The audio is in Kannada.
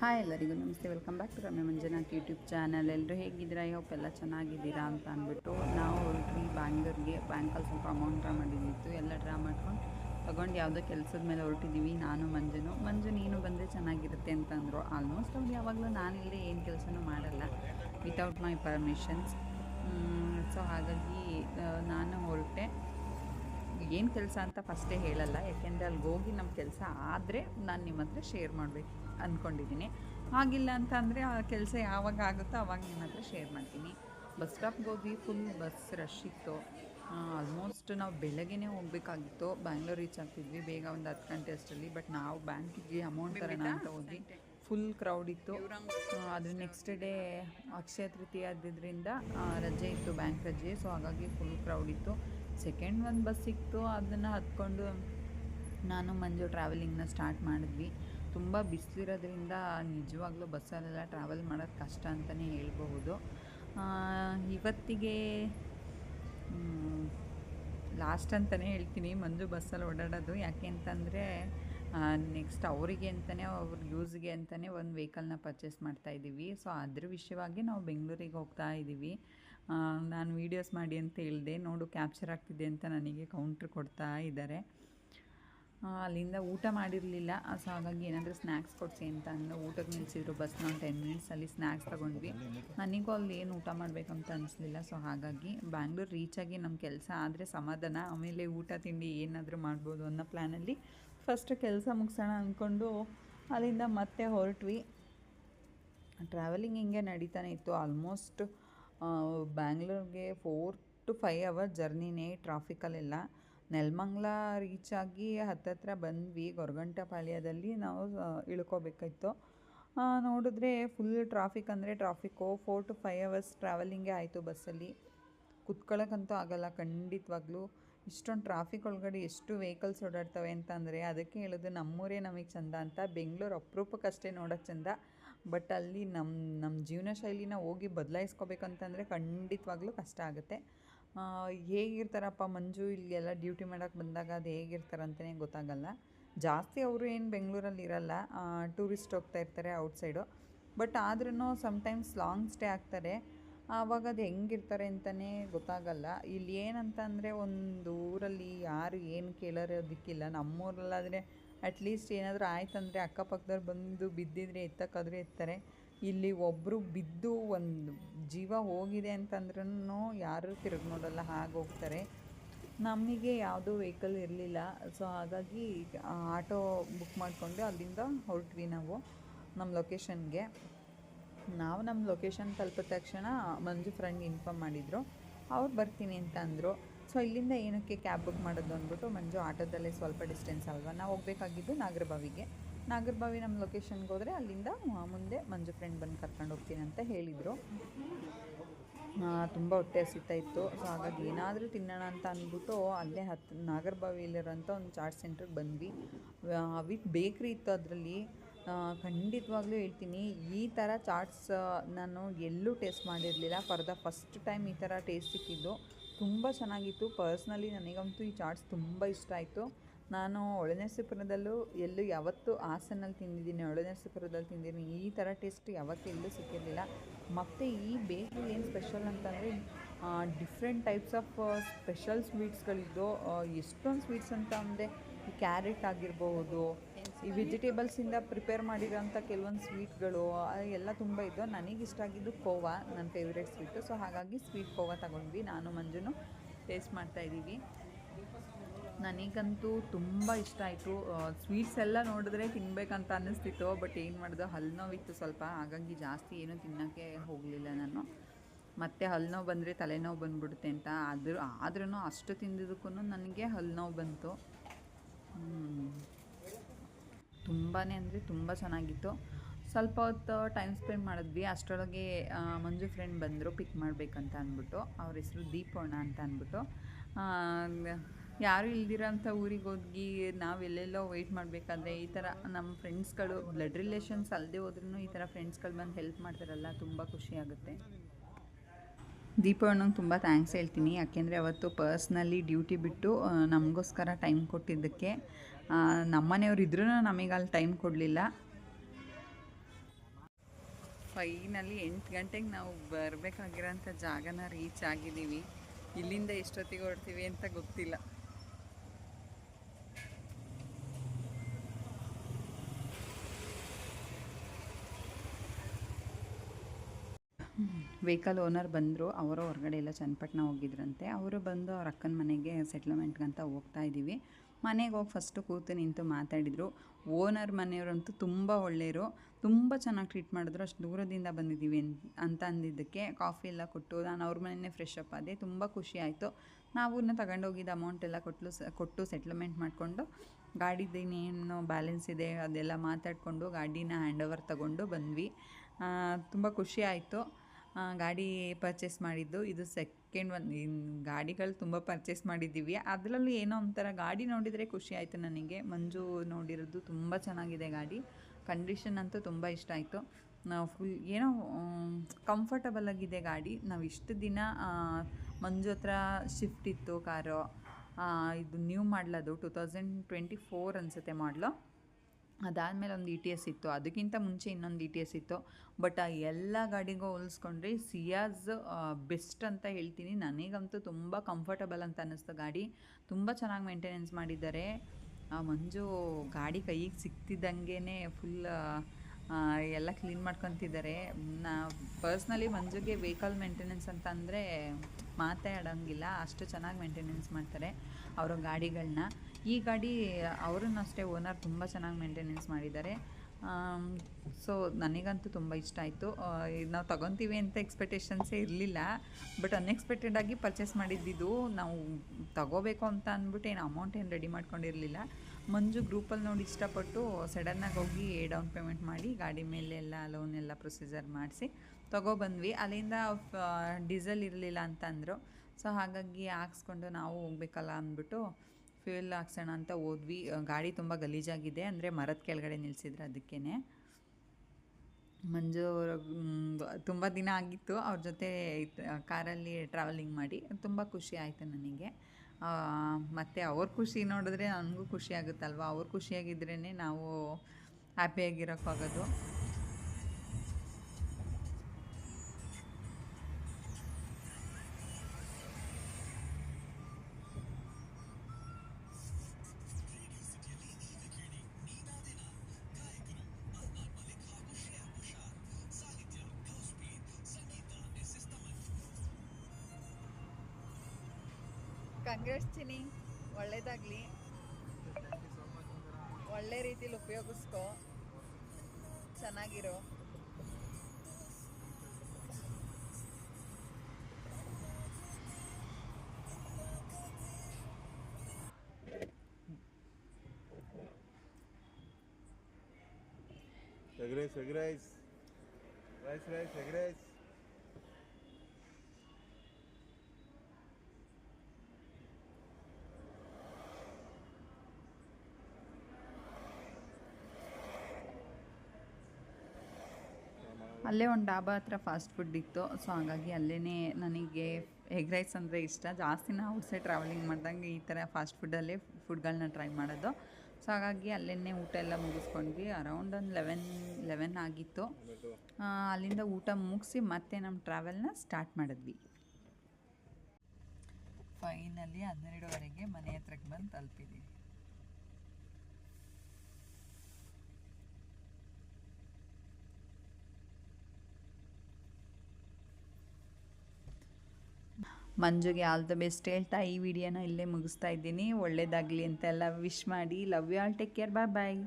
ಹಾಯ್ ಎಲ್ಲರಿಗೂ ನಮಸ್ತೆ. Welcome back to Ramya Manjunath YouTube channel ಎಲ್ಲರೂ ಹೇಗಿದ್ದೀರಾ? ಹೋಪ್ ಎಲ್ಲ ಚೆನ್ನಾಗಿದ್ದೀರಾ ಅಂತ ಅಂದ್ಬಿಟ್ಟು ನಾವು ಹೊರಟ್ವಿ ಬ್ಯಾಂಗ್ಳೂರಿಗೆ ಬ್ಯಾಂಕಲ್ಲಿ ಸ್ವಲ್ಪ ಅಮೌಂಟ್ ಡ್ರಾ ಮಾಡಿದ್ದಿತ್ತು. ಎಲ್ಲ ಡ್ರಾ ಮಾಡ್ಕೊಂಡು ತೊಗೊಂಡು ಯಾವುದೋ ಕೆಲಸದ ಮೇಲೆ ಹೊರಟಿದ್ದೀವಿ. ನಾನು, ಮಂಜುನು. ಮಂಜು, ನೀನು ಬಂದರೆ ಚೆನ್ನಾಗಿರುತ್ತೆ ಅಂತಂದರು ಆಲ್ಮೋಸ್ಟ್ ಅವ್ರು ಯಾವಾಗಲೂ ನಾನಿಲ್ಲದೆ ಏನು ಕೆಲಸನೂ ಮಾಡಲ್ಲ. ವಿತೌಟ್ ಮೈ ಪರ್ಮಿಷನ್ಸ್ ಸೊ ಹಾಗಾಗಿ ನಾನು ಹೊರಟೆ. ಏನು ಕೆಲಸ ಅಂತ ಫಸ್ಟೇ ಹೇಳಲ್ಲ. ಯಾಕೆಂದರೆ ಅಲ್ಲಿಗೆ ಹೋಗಿ ನಮ್ಮ ಕೆಲಸ ಆದರೆ ನಾನು ನಿಮ್ಮ ಹತ್ರ ಶೇರ್ ಮಾಡಬೇಕು. ಅಂದ್ಕೊಂಡಿದ್ದೀನಿ ಆಗಿಲ್ಲ ಅಂತ ಅಂದರೆ ಆ ಕೆಲಸ ಯಾವಾಗ ಆಗುತ್ತೋ ಅವಾಗ ನಿಮ್ಮ ಹತ್ರ ಶೇರ್ ಮಾಡ್ತೀನಿ. ಬಸ್ ಸ್ಟಾಪ್ಗೆ ಹೋಗಿ ಫುಲ್ ಬಸ್ ರಶ್ ಇತ್ತು. ಆಲ್ಮೋಸ್ಟ್ ನಾವು ಬೆಳಗ್ಗೆನೇ ಹೋಗಬೇಕಾಗಿತ್ತು. ಬ್ಯಾಂಗ್ಳೂರ್ ರೀಚ್ ಆಗ್ತಿದ್ವಿ ಬೇಗ ಒಂದು ಹತ್ತು ಗಂಟೆ ಅಷ್ಟರಲ್ಲಿ ಬಟ್ ನಾವು ಬ್ಯಾಂಕಿಗೆ ಅಮೌಂಟ್ ತರೋಣ ಅಂತ ಹೋದ್ವಿ. ಫುಲ್ ಕ್ರೌಡ್ ಇತ್ತು. ಅದು ನೆಕ್ಸ್ಟ್ ಡೇ ಅಕ್ಷಯ ತೃತೀಯ ಆದ್ರಿಂದ ರಜೆ ಇತ್ತು ಬ್ಯಾಂಕ್ ರಜೆ ಸೊ ಹಾಗಾಗಿ ಫುಲ್ ಕ್ರೌಡ್ ಇತ್ತು. ಸೆಕೆಂಡ್ ಒಂದು ಬಸ್ ಸಿಕ್ತು ಅದನ್ನು ಹತ್ಕೊಂಡು ನಾನು ಮಂಜು ಟ್ರಾವೆಲಿಂಗ್ನ ಸ್ಟಾರ್ಟ್ ಮಾಡಿದ್ವಿ. ತುಂಬ ಬಿಸಿಲಿರೋದ್ರಿಂದ ನಿಜವಾಗ್ಲೂ ಬಸ್ಸಲ್ಲೆಲ್ಲ ಟ್ರಾವೆಲ್ ಮಾಡೋದು ಕಷ್ಟ ಅಂತಲೇ ಹೇಳ್ಬಹುದು. ಇವತ್ತಿಗೆ ಲಾಸ್ಟ್ ಅಂತಲೇ ಹೇಳ್ತೀನಿ ಮಂಜು ಬಸ್ಸಲ್ಲಿ ಓಡಾಡೋದು. ಯಾಕೆ ಅಂತಂದರೆ ನೆಕ್ಸ್ಟ್ ಅವರಿಗೆ ಅಂತಲೇ ಅವ್ರ ಯೂಸ್ಗೆ ಅಂತಲೇ ಒಂದು ವೆಹಿಕಲ್ನ ಪರ್ಚೇಸ್ ಮಾಡ್ತಾ ಇದ್ದೀವಿ ಸೊ ಅದ್ರ ವಿಷಯವಾಗಿ ನಾವು ಬೆಂಗಳೂರಿಗೆ ಹೋಗ್ತಾ ಇದ್ದೀವಿ ನಾನು ವೀಡಿಯೋಸ್ ಮಾಡಿ ಅಂತ ಹೇಳಿದೆ. ನೋಡು ಕ್ಯಾಪ್ಚರ್ ಆಗ್ತಿದೆ ಅಂತ ನನಗೆ ಕೌಂಟ್ರ್ ಕೊಡ್ತಾ ಇದ್ದಾರೆ ಅಲ್ಲಿಂದ ಊಟ ಮಾಡಿರಲಿಲ್ಲ. ಸೊ ಹಾಗಾಗಿ ಏನಾದರೂ ಸ್ನ್ಯಾಕ್ಸ್ ಕೊಡಿಸಿ ಅಂತ ಅಂದು ಊಟಕ್ಕೆ ನಿಲ್ಲಿಸಿದ್ರು ಬಸ್ನ ಒಂದು ಟೆನ್ ಮಿನಿಟ್ಸಲ್ಲಿ ಸ್ನ್ಯಾಕ್ಸ್ ತೊಗೊಂಡ್ವಿ. ನನಗೂ ಅಲ್ಲಿ ಏನು ಊಟ ಮಾಡಬೇಕಂತ ಅನಿಸ್ಲಿಲ್ಲ. ಸೊ ಹಾಗಾಗಿ ಬ್ಯಾಂಗ್ಳೂರು ರೀಚಾಗಿ ನಮ್ಮ ಕೆಲಸ ಆದರೆ ಸಮಾಧಾನ. ಆಮೇಲೆ ಊಟ, ತಿಂಡಿ ಏನಾದರೂ ಮಾಡ್ಬೋದು ಅನ್ನೋ ಪ್ಲ್ಯಾನಲ್ಲಿ ಫಸ್ಟ್ ಕೆಲಸ ಮುಗಿಸೋಣ ಅಂದ್ಕೊಂಡು ಅಲ್ಲಿಂದ ಮತ್ತೆ ಹೊರಟ್ವಿ. ಟ್ರಾವೆಲಿಂಗ್ ಹಿಂಗೆ ನಡೀತಾನೆ ಇತ್ತು. ಆಲ್ಮೋಸ್ಟ್ ಬ್ಯಾಂಗ್ಳೂರ್ಗೆ ಫೋರ್ ಟು ಫೈವ್ ಅವರ್ ಜರ್ನಿನೇ ಟ್ರಾಫಿಕಲ್ಲೆಲ್ಲ ನೆಲಮಂಗ್ಲ ರೀಚ್ ಆಗಿ ಹತ್ತತ್ರ ಬಂದ್ವಿ ಗೊರಗಂಟಪಾಳ್ಯದಲ್ಲಿ ನಾವು ಇಳ್ಕೋಬೇಕಾಯಿತು. ನೋಡಿದ್ರೆ ಫುಲ್ ಟ್ರಾಫಿಕ್ ಅಂದರೆ traffic four to five hours ಟ್ರಾವೆಲಿಂಗೇ ಆಯಿತು ಬಸ್ಸಲ್ಲಿ. ಕುತ್ಕೊಳ್ಳೋಕ್ಕಂತೂ ಆಗಲ್ಲ, ಖಂಡಿತವಾಗ್ಲೂ. ಇಷ್ಟೊಂದು ಟ್ರಾಫಿಕ್ ಒಳಗಡೆ ಎಷ್ಟು ವೆಹಿಕಲ್ಸ್ ಓಡಾಡ್ತವೆ ಅಂತಂದರೆ, ಅದಕ್ಕೆ ಹೇಳೋದು ನಮ್ಮೂರೇ ನಮಗೆ ಚಂದ ಅಂತ, ಬೆಂಗಳೂರು ಅಪರೂಪಕ್ಕಷ್ಟೇ ನೋಡೋಕ್ಕೆ ಚಂದ. ಬಟ್ ಅಲ್ಲಿ ನಮ್ಮ ನಮ್ಮ ಜೀವನ ಶೈಲಿನ ಹೋಗಿ ಬದಲಾಯಿಸ್ಕೋಬೇಕಂತಂದರೆ ಖಂಡಿತವಾಗ್ಲೂ ಕಷ್ಟ ಆಗುತ್ತೆ. ಹೇಗಿರ್ತಾರಪ್ಪ ಮಂಜು? ಇಲ್ಲಿಗೆಲ್ಲ ಡ್ಯೂಟಿ ಮಾಡೋಕ್ಕೆ ಬಂದಾಗ ಅದು ಹೇಗಿರ್ತಾರಂತಲೇ ಗೊತ್ತಾಗಲ್ಲ. ಜಾಸ್ತಿ ಅವರು ಏನು ಬೆಂಗಳೂರಲ್ಲಿ ಇರಲ್ಲ. ಟೂರಿಸ್ಟ್ ಹೋಗ್ತಾ ಇರ್ತಾರೆ ಔಟ್ಸೈಡು ಬಟ್ ಆದ್ರೂ ಸಮ್ಟೈಮ್ಸ್ ಲಾಂಗ್ ಸ್ಟೇ ಆಗ್ತಾರೆ. ಆವಾಗ ಅದು ಹೆಂಗಿರ್ತಾರೆ ಅಂತಲೇ ಗೊತ್ತಾಗಲ್ಲ. ಇಲ್ಲಿ ಏನಂತಂದರೆ ಒಂದು ಊರಲ್ಲಿ ಯಾರು ಏನು ಕೇಳೋದಿಕ್ಕಿಲ್ಲ. ನಮ್ಮೂರಲ್ಲಾದರೆ ಅಟ್ಲೀಸ್ಟ್ ಏನಾದರೂ ಆಯ್ತಂದರೆ ಅಕ್ಕಪಕ್ಕದವ್ರು ಬಂದು ಬಿದ್ದಿದ್ರೆ ಎತ್ತಕ್ಕಾದ್ರೂ ಎತ್ತಾರೆ. ಇಲ್ಲಿ ಒಬ್ಬರು ಬಿದ್ದು ಒಂದು ಜೀವ ಹೋಗಿದೆ ಅಂತಂದ್ರೂ ಯಾರೂ ತಿರುಗಿ ನೋಡಲ್ಲ, ಹಾಗೆ ಹೋಗ್ತಾರೆ. ನಮಗೆ ಯಾವುದೂ ವೆಹಿಕಲ್ ಇರಲಿಲ್ಲ. ಸೊ, ಹಾಗಾಗಿ ಆಟೋ ಬುಕ್ ಮಾಡಿಕೊಂಡು ಅಲ್ಲಿಂದ ಹೊರಟ್ವಿ ನಾವು ನಮ್ಮ ಲೊಕೇಶನ್ಗೆ. ನಾವು ನಮ್ಮ ಲೊಕೇಶನ್ ತಲುಪಿದ ತಕ್ಷಣ ಮಂಜು ಫ್ರೆಂಡ್ ಇನ್ಫಾರ್ಮ್ ಮಾಡಿದರು. ಅವ್ರು ಬರ್ತೀನಿ ಅಂತ ಅಂದರು. ಸೊ, ಇಲ್ಲಿಂದ ಏನಕ್ಕೆ ಕ್ಯಾಬ್ ಬುಕ್ ಮಾಡೋದು ಅಂದ್ಬಿಟ್ಟು ಮಂಜು ಆಟೋದಲ್ಲೇ ಸ್ವಲ್ಪ ಡಿಸ್ಟೆನ್ಸ್ ಅಲ್ವಾ? ನಾವು ಹೋಗಬೇಕಾಗಿದ್ದು ನಾಗರಬಾವಿಗೆ. ನಾಗರಬಾವಿ ನಮ್ಮ ಲೊಕೇಶನ್ಗೆ ಹೋದರೆ ಅಲ್ಲಿಂದ ಮುಂದೆ ಮಂಜು ಫ್ರೆಂಡ್ ಬಂದು ಕರ್ಕೊಂಡು ಹೋಗ್ತೀನಿ ಅಂತ ಹೇಳಿದರು. ತುಂಬ ಹೊಟ್ಟೆ ಹಸಿತಾ ಇತ್ತು. ಸೊ ಹಾಗಾಗಿ ಏನಾದರೂ ತಿನ್ನೋಣ ಅಂತ ಅಂದ್ಬಿಟ್ಟು ಅಲ್ಲೇ ಹತ್ತು ನಾಗರಬಾವಿಯಲ್ಲಿರೋಂಥ ಒಂದು ಚಾಟ್ ಸೆಂಟ್ರಿಗೆ ಬಂದ್ವಿ. ವಿತ್ ಬೇಕ್ರಿ ಇತ್ತು ಅದರಲ್ಲಿ. ಖಂಡಿತವಾಗ್ಲೂ ಹೇಳ್ತೀನಿ, ಈ ಥರ ಚಾಟ್ಸ್ ನಾನು ಎಲ್ಲೂ ಟೇಸ್ಟ್ ಮಾಡಿರಲಿಲ್ಲ. ಫಾರ್ ದ ಫಸ್ಟ್ ಟೈಮ್ ಈ ಥರ ಟೇಸ್ಟ್ ಸಿಕ್ಕಿದ್ದು. ತುಂಬ ಚೆನ್ನಾಗಿತ್ತು. ಪರ್ಸ್ನಲಿ ನನಗಂತೂ ಈ ಚಾಟ್ಸ್ ತುಂಬ ಇಷ್ಟ ಆಯಿತು. ನಾನು ಒಳನರಸೀಪುರದಲ್ಲೂ ಎಲ್ಲೂ ಯಾವತ್ತೂ ಹಾಸನಲ್ಲಿ ತಿಂದಿದ್ದೀನಿ ಒಳನರಸೀಪುರದಲ್ಲಿ ತಿಂದಿದ್ದೀನಿ. ಈ ಥರ ಟೇಸ್ಟ್ ಯಾವತ್ತೂ ಎಲ್ಲೂ ಸಿಕ್ಕಿರಲಿಲ್ಲ. ಮತ್ತು ಈ ಬೇಕ್ರಿ ಏನು ಸ್ಪೆಷಲ್ ಅಂತಂದರೆ ಡಿಫ್ರೆಂಟ್ ಟೈಪ್ಸ್ ಆಫ್ ಸ್ಪೆಷಲ್ ಸ್ವೀಟ್ಸ್ಗಳಿದ್ದು ಎಷ್ಟೊಂದು ಸ್ವೀಟ್ಸ್ ಅಂತ ಅಂದರೆ ಈ ಕ್ಯಾರೆಟ್ ಆಗಿರಬಹುದು ಈ ವೆಜಿಟೇಬಲ್ಸಿಂದ ಪ್ರಿಪೇರ್ ಮಾಡಿರೋಂಥ ಕೆಲವೊಂದು ಸ್ವೀಟ್ಗಳು ಎಲ್ಲ ತುಂಬ ಇದ್ದು ನನಗೆ ಇಷ್ಟ ಆಗಿದ್ದು ಕೋವಾ ನನ್ನ ಫೇವ್ರೇಟ್ ಸ್ವೀಟು ಸೊ ಹಾಗಾಗಿ ಸ್ವೀಟ್ ಕೋವಾ ತಗೊಂಡ್ವಿ. ನಾನು ಮಂಜುನು ಟೇಸ್ಟ್ ಮಾಡ್ತಾ ಇದ್ದೀವಿ. ನನಗಂತೂ ತುಂಬ ಇಷ್ಟ ಆಯಿತು. ಸ್ವೀಟ್ಸ್ ಎಲ್ಲ ನೋಡಿದ್ರೆ ತಿನ್ನಬೇಕಂತ ಅನ್ನಿಸ್ತಿತ್ತು ಬಟ್ ಏನು ಮಾಡಿದೆ? ಹಲ್ನೋವಿತ್ತು ಸ್ವಲ್ಪ, ಹಾಗಾಗಿ ಜಾಸ್ತಿ ಏನೂ ತಿನ್ನೋಕ್ಕೆ ಹೋಗಲಿಲ್ಲ ನಾನು. ಮತ್ತೆ ಹಲ್ನೋವು ನೋವು ಬಂದರೆ ತಲೆನೋವು ಬಂದ್ಬಿಡುತ್ತೆ ಅಂತ. ಆದರೂ ಆದ್ರೂ ಅಷ್ಟು ತಿಂದಿದ್ದಕ್ಕೂ ನನಗೆ ಹಲ್ನೋವು ನೋವು ಬಂತು ತುಂಬಾ ಅಂದರೆ ತುಂಬ ಚೆನ್ನಾಗಿತ್ತು. ಸ್ವಲ್ಪ ಹೊತ್ತು ಟೈಮ್ ಸ್ಪೆಂಡ್ ಮಾಡಿದ್ವಿ. ಅಷ್ಟರೊಳಗೆ ಮಂಜು ಫ್ರೆಂಡ್ ಬಂದರು ಪಿಕ್ ಮಾಡಬೇಕಂತ ಅಂದ್ಬಿಟ್ಟು. ಅವ್ರ ಹೆಸರು ದೀಪೋಣ ಅಂತ ಅಂದ್ಬಿಟ್ಟು. ಯಾರೂ ಇಲ್ದಿರೋಂಥ ಊರಿಗೆ ಹೋಗಿ ನಾವು ಎಲ್ಲೆಲ್ಲೋ ವೆಯ್ಟ್ ಮಾಡಬೇಕಾದ್ರೆ ಈ ಥರ ನಮ್ಮ ಫ್ರೆಂಡ್ಸ್ಗಳು ಬ್ಲಡ್ ರಿಲೇಷನ್ಸ್ ಅಲ್ಲದೆ ಹೋದ್ರೂ ಈ ಥರ ಫ್ರೆಂಡ್ಸ್ಗಳು ಬಂದು ಹೆಲ್ಪ್ ಮಾಡ್ತಾರಲ್ಲ, ತುಂಬ ಖುಷಿ ಆಗುತ್ತೆ. ತುಂಬ ಥ್ಯಾಂಕ್ಸ್ ಹೇಳ್ತೀನಿ. ಯಾಕೆಂದರೆ ಅವತ್ತು ಪರ್ಸ್ನಲಿ ಡ್ಯೂಟಿ ಬಿಟ್ಟು ನಮಗೋಸ್ಕರ ಟೈಮ್ ಕೊಟ್ಟಿದ್ದಕ್ಕೆ ನಮ್ಮನೆಯವ್ರು ಇದ್ರೂ ನಮಗೆ ಅಲ್ಲಿ ಟೈಮ್ ಕೊಡಲಿಲ್ಲ. ಫೈನಲಿ ಎಂಟು ಗಂಟೆಗೆ ನಾವು ಬರಬೇಕಾಗಿರೋಂಥ ಜಾಗನ ರೀಚ್ ಆಗಿದ್ದೀವಿ. ಇಲ್ಲಿಂದ ಎಷ್ಟೊತ್ತಿಗೆ ಹೊರಡ್ತೀವಿ ಅಂತ ಗೊತ್ತಿಲ್ಲ. ವೆಹಿಕಲ್ ಓನರ್ ಬಂದರು, ಅವರು ಹೊರಗಡೆ ಎಲ್ಲ ಚನ್ನಪಟ್ಟಣ ಹೋಗಿದ್ರಂತೆ. ಅವರು ಬಂದು ಅವ್ರ ಅಕ್ಕನ ಮನೆಗೆ ಸೆಟ್ಲ್ಮೆಂಟ್ಗಂತ ಹೋಗ್ತಾ ಇದ್ದೀವಿ ಮನೆಗೆ ಹೋಗಿ ಫಸ್ಟು ಕೂತು ನಿಂತು ಮಾತಾಡಿದರು. ಓನರ್ ಮನೆಯವರಂತೂ ತುಂಬ ಒಳ್ಳೆಯರು ತುಂಬ ಚೆನ್ನಾಗಿ ಟ್ರೀಟ್ ಮಾಡಿದ್ರು. ಅಷ್ಟು ದೂರದಿಂದ ಬಂದಿದ್ದೀವಿ ಅಂತ ಅಂದಿದ್ದಕ್ಕೆ ಕಾಫಿ ಎಲ್ಲ ಕೊಟ್ಟು ನಾನು ಅವ್ರ ಮನೆಯೇ ಫ್ರೆಶ್ ಅಪ್ ಆದೆ. ತುಂಬ ಖುಷಿ ಆಯಿತು. ನಾವು ತಗೊಂಡೋಗಿದ್ದ ಅಮೌಂಟ್ ಎಲ್ಲ ಕೊಟ್ಟು ಕೊಟ್ಟು ಸೆಟ್ಲ್ಮೆಂಟ್ ಮಾಡಿಕೊಂಡು ಗಾಡಿದೇನೇನು ಬ್ಯಾಲೆನ್ಸ್ ಇದೆ ಅದೆಲ್ಲ ಮಾತಾಡಿಕೊಂಡು ಗಾಡಿನ ಹ್ಯಾಂಡ್ ಓವರ್ ತಗೊಂಡು ಬಂದ್ವಿ. ತುಂಬ ಖುಷಿ ಆಯಿತು. ಗಾಡಿ ಪರ್ಚೇಸ್ ಮಾಡಿದ್ದು. ಇದು ಸೆಕೆಂಡ್ ಒಂದು ಗಾಡಿಗಳು ತುಂಬ ಪರ್ಚೇಸ್ ಮಾಡಿದ್ದೀವಿ. ಅದರಲ್ಲೂ ಏನೋ ಒಂಥರ ಗಾಡಿ ನೋಡಿದರೆ ಖುಷಿ ಆಯಿತು ನನಗೆ. ಮಂಜು ನೋಡಿರೋದು ತುಂಬ ಚೆನ್ನಾಗಿದೆ ಗಾಡಿ. ಕಂಡೀಷನ್ ಅಂತೂ ತುಂಬ ಇಷ್ಟ ಆಯಿತು. ನಾವು ಫುಲ್ ಏನೋ ಕಂಫರ್ಟಬಲ್ ಆಗಿದೆ ಗಾಡಿ. ನಾವು ಇಷ್ಟು ದಿನ ಮಂಜು ಹತ್ರ ಶಿಫ್ಟ್ ಇತ್ತು ಕಾರು ಇದು ನ್ಯೂ ಮಾಡಲದು. ಟು ತೌಸಂಡ್ ಟ್ವೆಂಟಿ ಫೋರ್ ಅನಿಸುತ್ತೆ ಮಾಡಲು. ಅದಾದಮೇಲೆ ಒಂದು ಇ ಟಿ ಎಸ್ ಇತ್ತು. ಅದಕ್ಕಿಂತ ಮುಂಚೆ ಇನ್ನೊಂದು ಇ ಟಿ ಎಸ್ ಇತ್ತು. ಬಟ್ ಆ ಎಲ್ಲ ಗಾಡಿಗೂ ಹೋಲಿಸ್ಕೊಂಡ್ರೆ ಸಿಯಾಜ್ ಬೆಸ್ಟ್ ಅಂತ ಹೇಳ್ತೀನಿ. ನನಗಂತೂ ತುಂಬ ಕಂಫರ್ಟಬಲ್ ಅಂತ ಅನ್ನಿಸ್ತು ಗಾಡಿ. ತುಂಬ ಚೆನ್ನಾಗಿ ಮೇಂಟೆನೆನ್ಸ್ ಮಾಡಿದ್ದಾರೆ. ಮಂಜು ಗಾಡಿ ಕೈಗೆ ಸಿಕ್ತಿದ್ದಂಗೆ ಫುಲ್ ಎಲ್ಲ ಕ್ಲೀನ್ ಮಾಡ್ಕೊತಿದ್ದಾರೆ ನಾ ಪರ್ಸ್ನಲಿ ಮಂಜುಗೆ ವೆಹಿಕಲ್ ಮೇಂಟೆನೆನ್ಸ್ ಅಂತ ಅಂದರೆ ಮಾತೇ ಆಡೋಂಗಿಲ್ಲ ಅಷ್ಟು ಚೆನ್ನಾಗಿ ಮೇಂಟೆನೆನ್ಸ್ ಮಾಡ್ತಾರೆ ಅವರ ಗಾಡಿಗಳನ್ನ ಈ ಗಾಡಿ ಅವ್ರನ್ನೂ ಓನರ್ ತುಂಬ ಚೆನ್ನಾಗಿ ಮೇಂಟೆನೆನ್ಸ್ ಮಾಡಿದ್ದಾರೆ. ಸೊ ನನಗಂತೂ ತುಂಬ ಇಷ್ಟ ಆಯಿತು. ನಾವು ತಗೊತೀವಿ ಅಂತ ಎಕ್ಸ್ಪೆಕ್ಟೇಷನ್ಸೇ ಇರಲಿಲ್ಲ. ಬಟ್ ಅನ್ಎಕ್ಸ್ಪೆಕ್ಟೆಡ್ ಆಗಿ ಪರ್ಚೇಸ್ ಮಾಡಿದ್ದಿದ್ದು ನಾವು ತಗೋಬೇಕು ಅಂತ ಅಂದ್ಬಿಟ್ಟು ಏನು ಅಮೌಂಟ್ ಏನು ರೆಡಿ ಮಾಡ್ಕೊಂಡಿರಲಿಲ್ಲ. ಮಂಜು ಗ್ರೂಪಲ್ಲಿ ನೋಡಿ ಇಷ್ಟಪಟ್ಟು ಸಡನ್ನಾಗಿ ಹೋಗಿ ಡೌನ್ ಪೇಮೆಂಟ್ ಮಾಡಿ, ಗಾಡಿ ಮೇಲೆ ಎಲ್ಲ ಲೋನ್ ಎಲ್ಲ ಪ್ರೊಸೀಜರ್ ಮಾಡಿಸಿ ತಗೊಬಂದ್ವಿ ಅಲ್ಲಿಂದ ಡೀಸೆಲ್ ಇರಲಿಲ್ಲ ಅಂತ ಅಂದರು ಸೊ ಹಾಗಾಗಿ ಹಾಕ್ಸ್ಕೊಂಡು ನಾವು ಹೋಗ್ಬೇಕಲ್ಲ ಅಂದ್ಬಿಟ್ಟು ಫ್ಯೂಯಲ್ ಹಾಕ್ಸೋಣ ಅಂತ ಹೋದ್ವಿ. ಗಾಡಿ ತುಂಬ ಗಲೀಜಾಗಿದೆ. ಅಂದರೆ ಮರದ ಕೆಳಗಡೆ ನಿಲ್ಲಿಸಿದ್ರೆ ಅದಕ್ಕೇ ಮಂಜು ತುಂಬ ದಿನ ಆಗಿತ್ತು. ಅವ್ರ ಜೊತೆ ಕಾರಲ್ಲಿ ಟ್ರಾವೆಲಿಂಗ್ ಮಾಡಿ. ತುಂಬ ಖುಷಿ ಆಯಿತು ನನಗೆ. ಮತ್ತು ಅವ್ರ ಖುಷಿ ನೋಡಿದ್ರೆ ನನಗೂ ಖುಷಿ ಆಗುತ್ತಲ್ವ? ಅವ್ರು ಖುಷಿಯಾಗಿದ್ರೇ ನಾವು ಹ್ಯಾಪಿಯಾಗಿರೋಕ್ಕಾಗೋದು ಕಂಗ್ರೆಸ್ ಚಿನಿ ಒಳ್ಳೇದಾಗಲಿ. ಒಳ್ಳೆ ರೀತಿಲಿ ಉಪಯೋಗಿಸ್ಕೊ. ಚೆನ್ನಾಗಿರೋ. Egg rice egg rice rice rice egg rice. ಅಲ್ಲೇ ಒಂದು ಡಾಬಾ ಹತ್ರ ಫಾಸ್ಟ್ ಫುಡ್ ಇತ್ತು. ಸೊ ಹಾಗಾಗಿ ಅಲ್ಲೇ ನನಗೆ ಎಗ್ ರೈಸ್ ಅಂದರೆ ಇಷ್ಟ. ಜಾಸ್ತಿ ನಾವು ಟ್ರಾವೆಲಿಂಗ್ ಮಾಡಿದಂಗೆ ಈ ಥರ ಫಾಸ್ಟ್ ಫುಡ್ಡಲ್ಲೇ ಫುಡ್ಗಳನ್ನ ಟ್ರೈ ಮಾಡೋದು. ಸೊ ಹಾಗಾಗಿ ಅಲ್ಲೇ ಊಟ ಎಲ್ಲ ಮುಗಿಸ್ಕೊಂಡ್ವಿ. ಅರೌಂಡ್ ಒಂದು ಲೆವೆನ್ ಲೆವೆನ್ ಆಗಿತ್ತು. ಅಲ್ಲಿಂದ ಊಟ ಮುಗಿಸಿ ಮತ್ತೆ ನಮ್ಮ ಟ್ರಾವೆಲ್ನ ಸ್ಟಾರ್ಟ್ ಮಾಡಿದ್ವಿ. ಫೈನಲಿ ಹನ್ನೆರಡುವರೆಗೆ ಮನೆ ಹತ್ರಕ್ಕೆ ಬಂದು ತಲುಪಿದ್ದೀವಿ ಮಂಜುಗೆ ಆಲ್ ದ ಬೆಸ್ಟ್ ಹೇಳ್ತಾ ಈ ವಿಡಿಯೋನ ಇಲ್ಲೇ ಮುಗಿಸ್ತಾ ಇದ್ದೀನಿ. ಒಳ್ಳೇದಾಗಲಿ ಅಂತೆಲ್ಲ ವಿಶ್ ಮಾಡಿ. Love you all take care bye bye